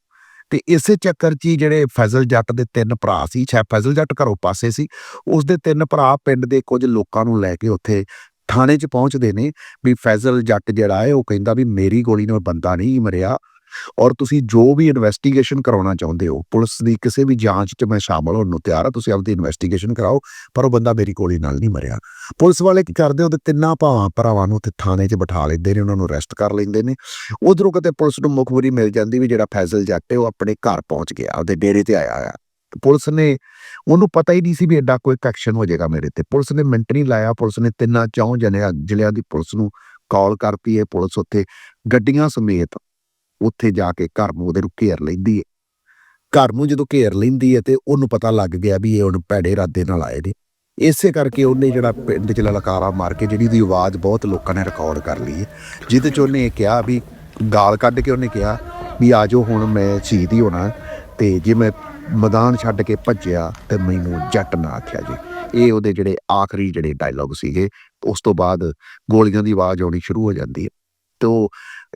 ਤੇ ਇਸੇ ਚੱਕਰ 'ਚ ਹੀ ਜਿਹੜੇ ਫੈਜ਼ਲ ਜੱਟ ਦੇ ਤਿੰਨ ਭਰਾ ਸੀ ਸ਼ਾਇਦ ਫੈਜ਼ਲ ਜੱਟ ਘਰੋਂ ਪਾਸੇ ਸੀ ਉਸ ਦੇ ਤਿੰਨ ਭਰਾ ਪਿੰਡ ਦੇ ਕੁਝ ਲੋਕਾਂ ਨੂੰ ਲੈ ਕੇ ਉੱਥੇ ਥਾਣੇ 'ਚ ਪਹੁੰਚਦੇ ਨੇ ਵੀ ਫੈਜ਼ਲ ਜੱਟ ਜਿਹੜਾ ਹੈ, ਉਹ ਕਹਿੰਦਾ ਵੀ ਮੇਰੀ ਗੋਲੀ ਨਾਲ ਬੰਦਾ ਨਹੀਂ ਮਰਿਆ। ਔਰ ਤੁਸੀਂ ਜੋ ਵੀ ਇਨਵੈਸਟੀਗੇਸ਼ਨ ਕਰਾਉਣਾ ਚਾਹੁੰਦੇ ਹੋ, ਪੁਲਿਸ ਦੀ ਕਿਸੇ ਵੀ ਜਾਂਚ 'ਚ ਮੈਂ ਸ਼ਾਮਲ ਹੋਣ ਨੂੰ ਤਿਆਰ ਹਾਂ, ਤੁਸੀਂ ਆਪਦੀ ਇਨਵੈਸਟੀਗੇਸ਼ਨ ਕਰਾਓ, ਪਰ ਉਹ ਬੰਦਾ ਮੇਰੀ ਗੋਲੀ ਨਾਲ ਨਹੀਂ ਮਰਿਆ। ਪੁਲਿਸ ਵਾਲੇ ਕੀ ਕਰਦੇ ਉਹਦੇ ਤਿੰਨਾਂ ਭਾਵਾਂ ਭਰਾਵਾਂ ਨੂੰ ਉੱਥੇ ਥਾਣੇ 'ਚ ਬਿਠਾ ਲੈਂਦੇ ਨੇ, ਉਹਨਾਂ ਨੂੰ ਅਰੈਸਟ ਕਰ ਲੈਂਦੇ ਨੇ। ਉਧਰੋਂ ਕਿਤੇ ਪੁਲਿਸ ਨੂੰ ਮੁਖਬਰੀ ਮਿਲ ਜਾਂਦੀ ਵੀ ਜਿਹੜਾ ਫੈਜ਼ਲ ਜੱਟ ਹੈ, ਉਹ ਆਪਣੇ ਘਰ ਪਹੁੰਚ ਗਿਆ ਉਹਦੇ ਡੇਰੇ ਤੇ ਆਇਆ ਆ ਪੁਲਿਸ ਨੇ, ਉਹਨੂੰ ਪਤਾ ਹੀ ਨਹੀਂ ਸੀ ਵੀ ਐਡਾ ਕੋਈ ਐਕਸ਼ਨ ਹੋ ਜਾਏਗਾ ਮੇਰੇ ਤੇ। ਪੁਲਿਸ ਨੇ ਮਿੰਟ ਨਹੀਂ ਲਾਇਆ, ਪੁਲਿਸ ਨੇ ਤਿੰਨਾਂ ਚੌਂ ਜਣਿਆਂ, ਜ਼ਿਲ੍ਹਿਆਂ ਦੀ ਪੁਲਿਸ ਨੂੰ ਕਾਲ ਕਰਤੀ ਹੈ, ਪੁਲਿਸ ਉੱਥੇ ਗੱਡੀਆਂ ਸਮੇਤ ਉੱਥੇ ਜਾ ਕੇ ਘਰ ਨੂੰ ਉਹਦੇ ਨੂੰ ਘੇਰ ਲੈਂਦੀ ਹੈ ਘਰ ਨੂੰ ਜਦੋਂ ਘੇਰ ਲੈਂਦੀ ਹੈ ਤੇ ਉਹਨੂੰ ਪਤਾ ਲੱਗ ਗਿਆ ਵੀ ਇਹ ਹੁਣ ਭੈੜੇ ਇਰਾਦੇ ਨਾਲ ਆਏ ਨੇ। ਇਸੇ ਕਰਕੇ ਉਹਨੇ ਜਿਹੜਾ ਪਿੰਡ 'ਚ ਲਲਕਾਰਾ ਮਾਰ ਕੇ ਜਿਹੜੀ ਦੀ ਆਵਾਜ਼ ਬਹੁਤ ਲੋਕਾਂ ਨੇ ਰਿਕਾਰਡ ਕਰ ਲਈ ਹੈ ਜਿਹਦੇ 'ਚ ਉਹਨੇ ਇਹ ਕਿਹਾ ਵੀ, ਗਾਲ ਕੱਢ ਕੇ ਉਹਨੇ ਕਿਹਾ ਵੀ ਆਜੋ ਹੁਣ ਮੈਂ ਸ਼ਹੀਦ ਹੀ ਹੋਣਾ ਤੇ ਜੇ ਮੈਂ ਮੈਦਾਨ ਛੱਡ ਕੇ ਭੱਜਿਆ ਤੇ ਮੈਨੂੰ ਜੱਟ ਨਾ ਆਖਿਆ ਜੀ। ਇਹ ਉਹਦੇ ਜਿਹੜੇ ਆਖਰੀ ਜਿਹੜੇ ਡਾਇਲੌਗ ਸੀਗੇ, ਉਸ ਤੋਂ ਬਾਅਦ ਗੋਲੀਆਂ ਦੀ ਆਵਾਜ਼ ਆਉਣੀ ਸ਼ੁਰੂ ਹੋ ਜਾਂਦੀ ਹੈ ਤੋ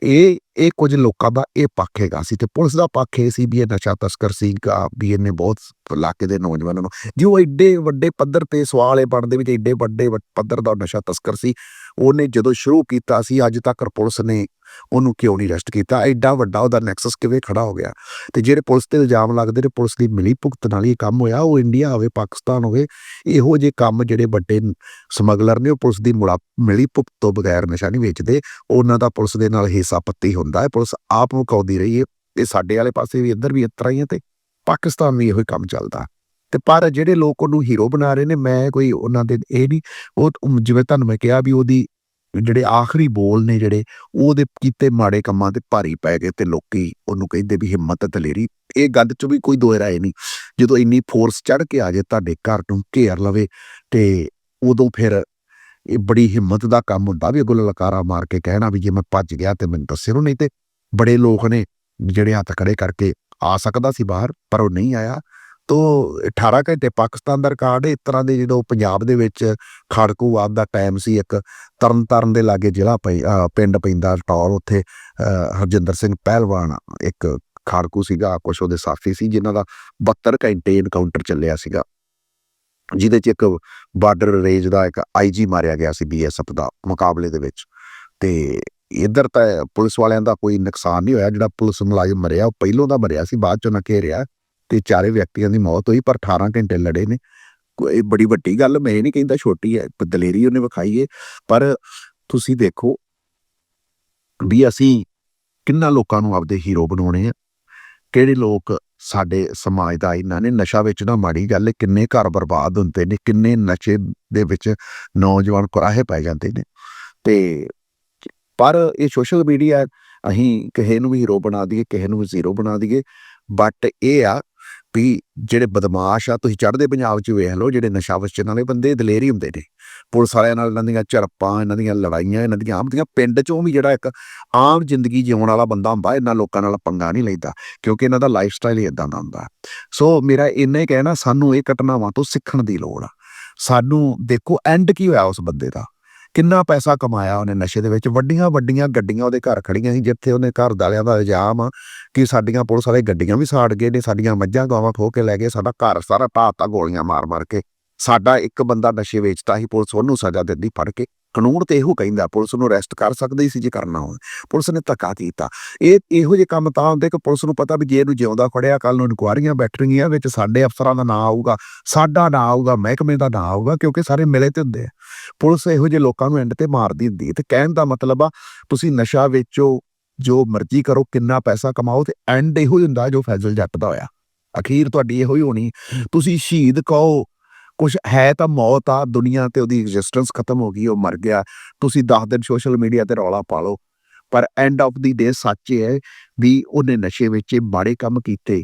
ਇਹ ਇਹ ਕੁਝ ਲੋਕਾਂ ਦਾ ਇਹ ਪੱਖ ਹੈਗਾ ਸੀ ਤੇ ਪੁਲਿਸ ਦਾ ਪੱਖ ਇਹ ਸੀ ਵੀ ਇਹ ਨਸ਼ਾ ਤਸਕਰ ਸੀਗਾ ਵੀ ਇਹਨੇ ਬਹੁਤ ਇਲਾਕੇ ਦੇ ਨੌਜਵਾਨਾਂ ਨੂੰ, ਜੋ ਐਡੇ ਵੱਡੇ ਪੱਧਰ ਤੇ ਸਵਾਲ ਇਹ ਬਣਦੇ ਵਿੱਚ ਐਡੇ ਵੱਡੇ ਪੱਧਰ ਦਾ ਨਸ਼ਾ ਤਸਕਰ ਸੀ, ਉਹਨੇ ਜਦੋਂ ਸ਼ੁਰੂ ਕੀਤਾ ਸੀ, ਅੱਜ ਤੱਕ ਪੁਲਿਸ ਨੇ ਉਹਨੂੰ ਕਿਉਂ ਨਹੀਂ ਅਰੈਸਟ ਕੀਤਾ? ਐਡਾ ਵੱਡਾ ਉਹਦਾ ਨੈਕਸਸ ਕਿਵੇਂ ਖੜਾ ਹੋ ਗਿਆ? ਤੇ ਜਿਹੜੇ ਪੁਲਿਸ ਤੇ ਇਲਜ਼ਾਮ ਲੱਗਦੇ ਨੇ, ਪੁਲਿਸ ਦੀ ਮਿਲੀ ਭੁਗਤ ਨਾਲ ਇਹ ਕੰਮ ਹੋਇਆ, ਉਹ ਇੰਡੀਆ ਹੋਵੇ, ਪਾਕਿਸਤਾਨ ਹੋਵੇ, ਇਹੋ ਜਿਹੇ ਕੰਮ ਜਿਹੜੇ ਵੱਡੇ ਸਮਗਲਰ ਨੇ, ਉਹ ਪੁਲਿਸ ਦੀ ਮੁਲਾ ਮਿਲੀ ਭੁਗਤ ਤੋਂ ਬਗੈਰ ਨਸ਼ਾ ਨਹੀਂ ਵੇਚਦੇ, ਉਹਨਾਂ ਦਾ ਪੁਲਿਸ ਦੇ ਨਾਲ ਹਿੱਸਾ ਪੱਤੀ ਹੁੰਦਾ ਹੈ। ਪੁਲਿਸ ਆਪ ਮੁਕਾਉਂਦੀ ਰਹੀ ਹੈ ਇਹ ਸਾਡੇ ਵਾਲੇ ਪਾਸੇ ਵੀ ਇੱਧਰ ਵੀ ਇਸ ਤਰ੍ਹਾਂ ਹੀ ਹੈ ਤੇ ਪਾਕਿਸਤਾਨ ਵੀ ਇਹੋ ਹੀ ਕੰਮ ਚੱਲਦਾ। ਤੇ ਪਰ ਜਿਹੜੇ ਲੋਕ ਉਹਨੂੰ ਹੀਰੋ ਬਣਾ ਰਹੇ ਨੇ, ਮੈਂ ਕੋਈ ਉਹਨਾਂ ਦੇ ਇਹ ਨਹੀਂ ਉਹ ਜਿਵੇਂ ਤੁਹਾਨੂੰ ਮੈਂ ਕਿਹਾ ਵੀ ਉਹਦੀ ਜਿਹੜੇ ਆਖਰੀ ਬੋਲ ਨੇ ਜਿਹੜੇ, ਉਹਦੇ ਕੀਤੇ ਮਾੜੇ ਕੰਮਾਂ ਤੇ ਭਾਰੀ ਪੈ ਗਏ ਤੇ ਲੋਕੀ ਉਹਨੂੰ ਕਹਿੰਦੇ ਵੀ ਹਿੰਮਤ ਦਲੇਰੀ। ਇਹ ਗੱਲ 'ਚ ਵੀ ਕੋਈ ਦੋ ਰਾਏ ਨਹੀਂ। ਜਦੋਂ ਇੰਨੀ ਫੋਰਸ ਚੜ ਕੇ ਆ ਜੇ ਤੁਹਾਡੇ ਘਰ ਨੂੰ ਘੇਰ ਲਵੇ ਤੇ ਉਦੋਂ ਫਿਰ ਇਹ ਬੜੀ ਹਿੰਮਤ ਦਾ ਕੰਮ ਹੁੰਦਾ ਵੀ ਅੱਗੋਂ ਲਲਕਾਰਾ ਮਾਰ ਕੇ ਕਹਿਣਾ ਵੀ ਜੇ ਮੈਂ ਭੱਜ ਗਿਆ ਤੇ ਮੈਨੂੰ ਦੱਸਿਓ, ਨਹੀਂ ਤੇ ਬੜੇ ਲੋਕ ਨੇ ਜਿਹੜੇ ਹੱਥ ਖੜੇ ਕਰਕੇ ਆ ਸਕਦਾ ਸੀ ਬਾਹਰ, ਪਰ ਉਹ ਨਹੀਂ ਆਇਆ। ਤੋ 18 ਘੰਟੇ ਪਾਕਿਸਤਾਨ ਦਾ ਰਿਕਾਰਡ ਇਸ ਤਰ੍ਹਾਂ ਦੇ ਜਦੋਂ ਪੰਜਾਬ ਦੇ ਵਿੱਚ ਖੜਕੂਵਾਦ ਦਾ ਟਾਈਮ ਸੀ, ਇੱਕ ਤਰਨਤਾਰਨ ਦੇ ਲਾਗੇ ਜ਼ਿਲ੍ਹਾ ਪਈ ਪਿੰਡ ਪੈਂਦਾ ਟੌਰ ਉੱਥੇ ਅਹ ਹਰਜਿੰਦਰ ਸਿੰਘ ਪਹਿਲਵਾਨ, ਇੱਕ ਖਾੜਕੂ ਸੀਗਾ, ਕੁਛ ਉਹਦੇ ਸਾਥੀ ਸੀ, ਜਿਨ੍ਹਾਂ ਦਾ 72 ਘੰਟੇ ਇਨਕਾਊਂਟਰ ਚੱਲਿਆ ਸੀਗਾ। ਜਿਹਦੇ ਚ ਇੱਕ ਬਾਰਡਰ ਰੇਂਜ ਦਾ ਇੱਕ ਆਈਜੀ ਮਾਰਿਆ ਗਿਆ ਸੀ ਬੀਐਸਐਫ ਦਾ ਮੁਕਾਬਲੇ ਦੇ ਵਿੱਚ। ਤੇ ਇੱਧਰ ਤਾਂ ਪੁਲਿਸ ਵਾਲਿਆਂ ਦਾ ਕੋਈ ਨੁਕਸਾਨ ਨਹੀਂ ਹੋਇਆ, ਜਿਹੜਾ ਪੁਲਿਸ ਮੁਲਾਜ਼ਮ ਮਰਿਆ, ਉਹ ਪਹਿਲੋਂ ਦਾ ਮਰਿਆ ਸੀ, ਬਾਅਦ ਚੋਂ ਨਾ ਘੇਰਿਆ ਤੇ ਚਾਰੇ ਵਿਅਕਤੀਆਂ ਦੀ ਮੌਤ ਹੋਈ, ਪਰ 18 ਘੰਟੇ ਲੜੇ ਨੇ। ਇਹ ਬੜੀ ਵੱਡੀ ਗੱਲ, ਮੈਂ ਇਹ ਨਹੀਂ ਕਹਿੰਦਾ ਛੋਟੀ ਹੈ ਦਲੇਰੀ ਉਹਨੇ ਵਿਖਾਈ ਹੈ ਪਰ ਤੁਸੀਂ ਦੇਖੋ ਵੀ ਅਸੀਂ ਕਿੰਨਾ ਲੋਕਾਂ ਨੂੰ ਆਪਦੇ ਹੀਰੋ ਬਣਾਉਣੇ ਆ, ਕਿਹੜੇ ਲੋਕ ਸਾਡੇ ਸਮਾਜ ਦਾ ਇਹਨਾਂ ਨੇ ਨਸ਼ਾ ਵੇਚਣਾ ਮਾੜੀ ਗੱਲ ਹੈ ਕਿੰਨੇ ਘਰ ਬਰਬਾਦ ਹੁੰਦੇ ਨੇ, ਕਿੰਨੇ ਨਸ਼ੇ ਦੇ ਵਿੱਚ ਨੌਜਵਾਨ ਕੁਰਾਹੇ ਪੈ ਜਾਂਦੇ ਨੇ। ਤੇ ਪਰ ਇਹ ਸੋਸ਼ਲ ਮੀਡੀਆ ਅਸੀਂ ਕਿਸੇ ਨੂੰ ਵੀ ਹੀਰੋ ਬਣਾ ਦਈਏ, ਕਿਸੇ ਨੂੰ ਵੀ ਜ਼ੀਰੋ ਬਣਾ ਦਈਏ ਬਟ ਇਹ ਆ ਵੀ ਜਿਹੜੇ ਬਦਮਾਸ਼ ਆ, ਤੁਸੀਂ ਚੜ੍ਹਦੇ ਪੰਜਾਬ 'ਚ ਵੇਖ ਲਓ, ਜਿਹੜੇ ਨਸ਼ਾ ਵੇਚਣ ਵਾਲੇ ਬੰਦੇ ਦਲੇਰੀ ਹੁੰਦੇ ਨੇ। ਪੁਲਿਸ ਵਾਲਿਆਂ ਨਾਲ ਇਹਨਾਂ ਦੀਆਂ ਝੜਪਾਂ, ਇਹਨਾਂ ਦੀਆਂ ਲੜਾਈਆਂ, ਇਹਨਾਂ ਦੀਆਂ ਆਮ ਦੀਆਂ ਪਿੰਡ 'ਚੋਂ ਵੀ ਜਿਹੜਾ ਇੱਕ ਆਮ ਜ਼ਿੰਦਗੀ ਜਿਉਣ ਵਾਲਾ ਬੰਦਾ ਹੁੰਦਾ, ਇਹਨਾਂ ਲੋਕਾਂ ਨਾਲ ਪੰਗਾ ਨਹੀਂ ਲੈਂਦਾ ਕਿਉਂਕਿ ਇਹਨਾਂ ਦਾ ਲਾਈਫ ਸਟਾਈਲ ਹੀ ਇਦਾਂ ਦਾ ਹੁੰਦਾ। ਸੋ ਮੇਰਾ ਇੰਨਾ ਹੀ ਕਹਿਣਾ, ਸਾਨੂੰ ਇਹ ਘਟਨਾਵਾਂ ਤੋਂ ਸਿੱਖਣ ਦੀ ਲੋੜ ਆ। ਸਾਨੂੰ ਦੇਖੋ ਐਂਡ ਕੀ ਹੋਇਆ ਉਸ ਬੰਦੇ ਦਾ। ਕਿੰਨਾ ਪੈਸਾ ਕਮਾਇਆ ਉਹਨੇ ਨਸ਼ੇ ਦੇ ਵਿੱਚ? ਵੱਡੀਆਂ ਵੱਡੀਆਂ ਗੱਡੀਆਂ ਉਹਦੇ ਘਰ ਖੜੀਆਂ ਸੀ, ਜਿੱਥੇ ਉਹਨੇ ਘਰ ਵਾਲਿਆਂ ਦਾ ਇਲਜ਼ਾਮ ਆ ਕਿ ਸਾਡੀਆਂ ਪੁਲਿਸ ਵਾਲੇ ਗੱਡੀਆਂ ਵੀ ਸਾੜ ਗਏ ਨੇ, ਸਾਡੀਆਂ ਮੱਝਾਂ, ਗਾਵਾਂ ਖੋ ਕੇ ਲੈ ਗਏ, ਸਾਡਾ ਘਰ ਸਾਰਾ ਢਾਤਾ ਗੋਲੀਆਂ ਮਾਰ ਮਾਰ ਕੇ। ਸਾਡਾ ਇੱਕ ਬੰਦਾ ਨਸ਼ੇ ਵੇਚਦਾ ਸੀ ਪੁਲਿਸ ਉਹਨੂੰ ਸਜ਼ਾ ਦਿੰਦੀ, ਫੜ ਕੇ। ਕਾਨੂੰਨ ਤੇ ਇਹੋ ਕਹਿੰਦਾ, ਪੁਲਿਸ ਨੂੰ ਅਰੈਸਟ ਕਰ ਸਕਦੀ ਸੀ ਜੇ ਕਰਨਾ ਹੋਵੇ। ਪੁਲਿਸ ਨੇ ਧੱਕਾ ਕੀਤਾ। ਇਹ ਇਹੋ ਜਿਹੇ ਕੰਮ ਤਾਂ ਹੁੰਦੇ ਕਿ ਪੁਲਿਸ ਨੂੰ ਪਤਾ ਵੀ ਜੇ ਇਹਨੂੰ ਜਿਉਂਦਾ ਖੜਿਆ ਕੱਲ ਨੂੰ ਇਨਕੁਆਰੀਆਂ ਬੈਠਣਗੀਆਂ ਵਿੱਚ ਸਾਡੇ ਅਫਸਰਾਂ ਦਾ ਨਾਂ ਆਊਗਾ, ਸਾਡਾ ਨਾਂ ਆਊਗਾ, ਮਹਿਕਮੇ ਦਾ ਨਾਂ ਆਊਗਾ, ਕਿਉਂਕਿ ਸਾਰੇ ਮਿਲੇ ਤੇ ਹੁੰਦੇ ਆ। ਪੁਲਿਸ ਇਹੋ ਜਿਹੇ ਲੋਕਾਂ ਨੂੰ ਐਂਡ ਤੇ ਮਾਰਦੀ ਹੁੰਦੀ ਹੈ। ਤੇ ਕਹਿਣ ਦਾ ਮਤਲਬ ਆ, ਤੁਸੀਂ ਨਸ਼ਾ ਵੇਚੋ, ਜੋ ਮਰਜ਼ੀ ਕਰੋ, ਕਿੰਨਾ ਪੈਸਾ ਕਮਾਓ, ਤੇ ਐਂਡ ਇਹੋ ਹੀ ਹੁੰਦਾ ਜੋ ਫੈਜ਼ਲ ਜੱਟ ਦਾ ਹੋਇਆ। ਅਖੀਰ ਤੁਹਾਡੀ ਇਹੋ ਹੀ ਹੋਣੀ। ਤੁਸੀਂ ਸ਼ਹੀਦ ਕਹੋ ਕੁਝ ਹੈ ਤਾਂ ਮੌਤ ਆ, ਦੁਨੀਆ ਤੇ ਉਹਦੀ ਐਗਜ਼ਿਸਟੈਂਸ ਖਤਮ ਹੋ ਗਈ, ਉਹ ਮਰ ਗਿਆ। ਤੁਸੀਂ 10 ਦਿਨ ਸੋਸ਼ਲ ਮੀਡੀਆ ਤੇ ਰੌਲਾ ਪਾ ਲਓ। ਪਰ ਐਂਡ ਆਫ ਦੀ ਡੇ ਸੱਚ ਇਹ ਹੈ ਵੀ ਉਹਨੇ ਨਸ਼ੇ ਵੇਚੇ, ਮਾੜੇ ਕੰਮ ਕੀਤੇ।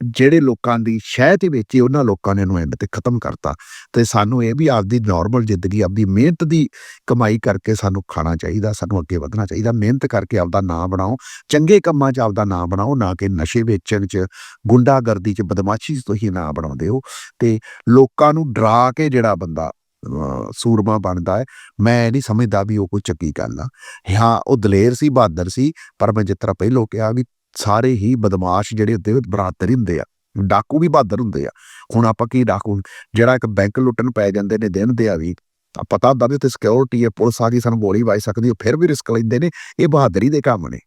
ਜਿਹੜੇ ਲੋਕਾਂ ਦੀ ਸ਼ਹਿ ਤੇ ਵੇਚੀ ਉਹਨਾਂ ਲੋਕਾਂ ਨੇ ਇਹਨੂੰ ਐਂਡ ਤੇ ਖਤਮ ਕਰਤਾ ਤੇ ਸਾਨੂੰ ਇਹ ਵੀ ਆਪਦੀ ਨਾਰਮਲ ਜ਼ਿੰਦਗੀ, ਆਪਦੀ ਮਿਹਨਤ ਦੀ ਕਮਾਈ ਕਰਕੇ ਸਾਨੂੰ ਖਾਣਾ ਚਾਹੀਦਾ, ਸਾਨੂੰ ਅੱਗੇ ਵਧਣਾ ਚਾਹੀਦਾ। ਮਿਹਨਤ ਕਰਕੇ ਆਪਦਾ ਨਾਂ ਬਣਾਓ, ਚੰਗੇ ਕੰਮਾਂ 'ਚ ਆਪਦਾ ਨਾਂ ਬਣਾਓ, ਨਾ ਕਿ ਨਸ਼ੇ ਵੇਚਣ 'ਚ, ਗੁੰਡਾਗਰਦੀ 'ਚ, ਬਦਮਾਸ਼ੀ 'ਚ ਤੁਸੀਂ ਨਾਂ ਬਣਾਉਂਦੇ ਹੋ ਤੇ ਲੋਕਾਂ ਨੂੰ ਡਰਾ ਕੇ ਜਿਹੜਾ ਬੰਦਾ ਸੂਰਮਾ ਬਣਦਾ ਹੈ, ਮੈਂ ਨਹੀਂ ਸਮਝਦਾ ਵੀ ਉਹ ਕੋਈ ਚੰਗੀ ਗੱਲ ਆ। ਹਾਂ, ਉਹ ਦਲੇਰ ਸੀ, ਬਹਾਦਰ ਸੀ, ਪਰ ਮੈਂ ਜਿਸ ਤਰ੍ਹਾਂ ਪਹਿਲੋਂ ਕਿਹਾ ਵੀ ਸਾਰੇ ਹੀ ਬਦਮਾਸ਼ ਜਿਹੜੇ ਹੁੰਦੇ ਉਹ ਬਰਾਦਰ ਹੁੰਦੇ ਆ, ਡਾਕੂ ਵੀ ਬਹਾਦਰ ਹੁੰਦੇ ਆ। ਹੁਣ ਆਪਾਂ ਕੀ ਡਾਕੂ, ਜਿਹੜਾ ਇੱਕ ਬੈਂਕ ਲੁੱਟਣ ਪੈ ਜਾਂਦੇ ਨੇ ਦਿਨ ਦੇ ਆ ਵੀ ਪਤਾ ਹੁੰਦਾ ਵੀ ਉੱਥੇ ਸਿਕਿਉਰਿਟੀ ਹੈ, ਪੁਲਿਸ ਆ ਗਈ, ਸਾਨੂੰ ਗੋਲੀ ਵਾਜ ਸਕਦੀ ਉਹ ਫਿਰ ਵੀ ਰਿਸਕ ਲੈਂਦੇ ਨੇ, ਇਹ ਬਹਾਦਰੀ ਦੇ ਕੰਮ ਨੇ।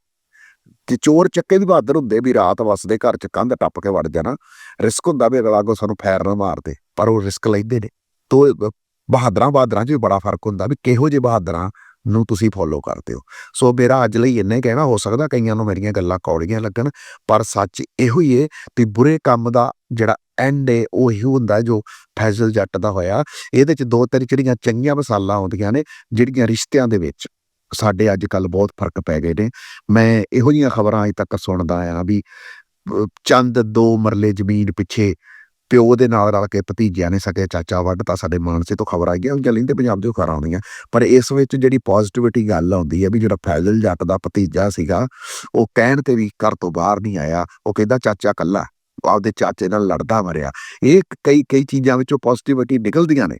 ਤੇ ਚੋਰ ਚੱਕੇ ਵੀ ਬਹਾਦਰ ਹੁੰਦੇ ਵੀ ਰਾਤ ਵਸਦੇ ਘਰ ਚ ਕੰਧ ਟੱਪ ਕੇ ਵੜ ਜਾਣਾ ਰਿਸਕ ਹੁੰਦਾ ਵੀ ਅਗਲਾ ਕੋ ਸਾਨੂੰ ਫੈਰ ਨਾ ਮਾਰਦੇ ਪਰ ਉਹ ਰਿਸਕ ਲੈਂਦੇ ਨੇ। ਤੋ ਬਹਾਦਰਾਂ ਬਹਾਦਰਾਂ 'ਚ ਵੀ ਬੜਾ ਫ਼ਰਕ ਹੁੰਦਾ ਵੀ ਕਿਹੋ ਜਿਹੇ ਬਹਾਦਰਾਂ ਨੂੰ ਤੁਸੀਂ ਫੋਲੋ ਕਰਦੇ ਹੋ। ਸੋ ਮੇਰਾ ਅੱਜ ਲਈ ਇੰਨਾ ਹੀ ਕਹਿਣਾ, ਹੋ ਸਕਦਾ ਕਈਆਂ ਨੂੰ ਮੇਰੀਆਂ ਗੱਲਾਂ ਕੌੜੀਆਂ ਲੱਗਣ, ਪਰ ਸੱਚ ਇਹੋ ਹੀ ਏ ਕਿ ਬੁਰੇ ਕੰਮ ਦਾ ਜਿਹੜਾ ਐਂਡ ਏ, ਉਹ ਇਹੋ ਹੁੰਦਾ ਜੋ ਫੈਜ਼ਲ ਜੱਟ ਦਾ ਹੋਇਆ। ਇਹਦੇ ਚ ਦੋ ਤਿੰਨ ਜਿਹੜੀਆਂ ਚੰਗੀਆਂ ਮਸਾਲਾ ਆਉਂਦੀਆਂ ਨੇ, ਜਿਹੜੀਆਂ ਰਿਸ਼ਤਿਆਂ ਦੇ ਵਿੱਚ ਸਾਡੇ ਅੱਜ ਕੱਲ ਬਹੁਤ ਫ਼ਰਕ ਪੈ ਗਏ ਨੇ। ਮੈਂ ਇਹੋ ਜਿਹੀਆਂ ਖਬਰਾਂ ਅਜ ਤੱਕ ਸੁਣਦਾ ਆ ਵੀ ਚੰਦ ਦੋ ਮਰਲੇ ਜ਼ਮੀਨ ਪਿੱਛੇ ਪਿਓ ਦੇ ਨਾਲ ਰਲ ਕੇ ਭਤੀਜਿਆਂ ਨੇ ਸਕੇ ਚਾਚਾ ਵੱਢਤਾ ਸਾਡੇ ਮਾਨਸੇ ਤੋਂ ਖਬਰ ਆਈ ਹੈ ਉਹ ਲੈਂਦੇ ਪੰਜਾਬ ਦੇ ਖਬਰਾਂ ਆਉਂਦੀਆਂ। ਪਰ ਇਸ ਵਿੱਚ ਜਿਹੜੀ ਪੋਜ਼ਿਟਿਵਿਟੀ ਗੱਲ ਆਉਂਦੀ ਹੈ ਵੀ ਜਿਹੜਾ ਫੈਜ਼ਲ ਜੱਟ ਦਾ ਭਤੀਜਾ ਸੀਗਾ, ਉਹ ਕਹਿਣ ਤੇ ਵੀ ਘਰ ਤੋਂ ਬਾਹਰ ਨਹੀਂ ਆਇਆ, ਉਹ ਕਹਿੰਦਾ ਚਾਚਾ ਕੱਲਾ ਆਪਦੇ ਚਾਚੇ ਨਾਲ ਲੜਦਾ ਮਰਿਆ। ਇਹ ਕਈ ਕਈ ਚੀਜ਼ਾਂ ਵਿੱਚੋਂ ਪੋਜ਼ਿਟਿਵਿਟੀ ਨਿਕਲਦੀਆਂ ਨੇ।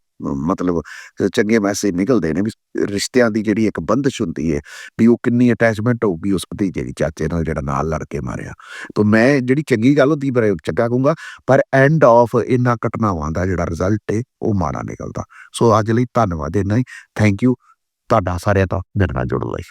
ਮਤਲਬ ਚੰਗੇ ਮੈਸੇਜ ਨਿਕਲਦੇ ਨੇ ਵੀ ਰਿਸ਼ਤਿਆਂ ਦੀ ਜਿਹੜੀ ਇੱਕ ਬੰਦਸ਼ ਹੁੰਦੀ ਹੈ ਵੀ ਉਹ ਕਿੰਨੀ ਅਟੈਚਮੈਂਟ ਹੋਊਗੀ ਉਸ ਭਤੀਜੇ ਦੀ ਚਾਚੇ ਨਾਲ ਜਿਹੜਾ ਨਾਲ ਲੜ ਕੇ ਮਾਰਿਆ। ਤਾਂ ਮੈਂ ਜਿਹੜੀ ਚੰਗੀ ਗੱਲ ਹੁੰਦੀ ਪਰ ਚੰਗਾ ਕਹੂੰਗਾ, ਪਰ ਐਂਡ ਆਫ ਇਹਨਾਂ ਘਟਨਾਵਾਂ ਦਾ ਜਿਹੜਾ ਰਿਜ਼ਲਟ ਹੈ ਉਹ ਮਾੜਾ ਨਿਕਲਦਾ। ਸੋ ਅੱਜ ਲਈ ਧੰਨਵਾਦ ਇੰਨਾ ਹੀ। ਥੈਂਕ ਯੂ ਤੁਹਾਡਾ ਸਾਰਿਆਂ ਦਾ ਮੇਰੇ ਨਾਲ ਜੁੜਨ ਲਈ।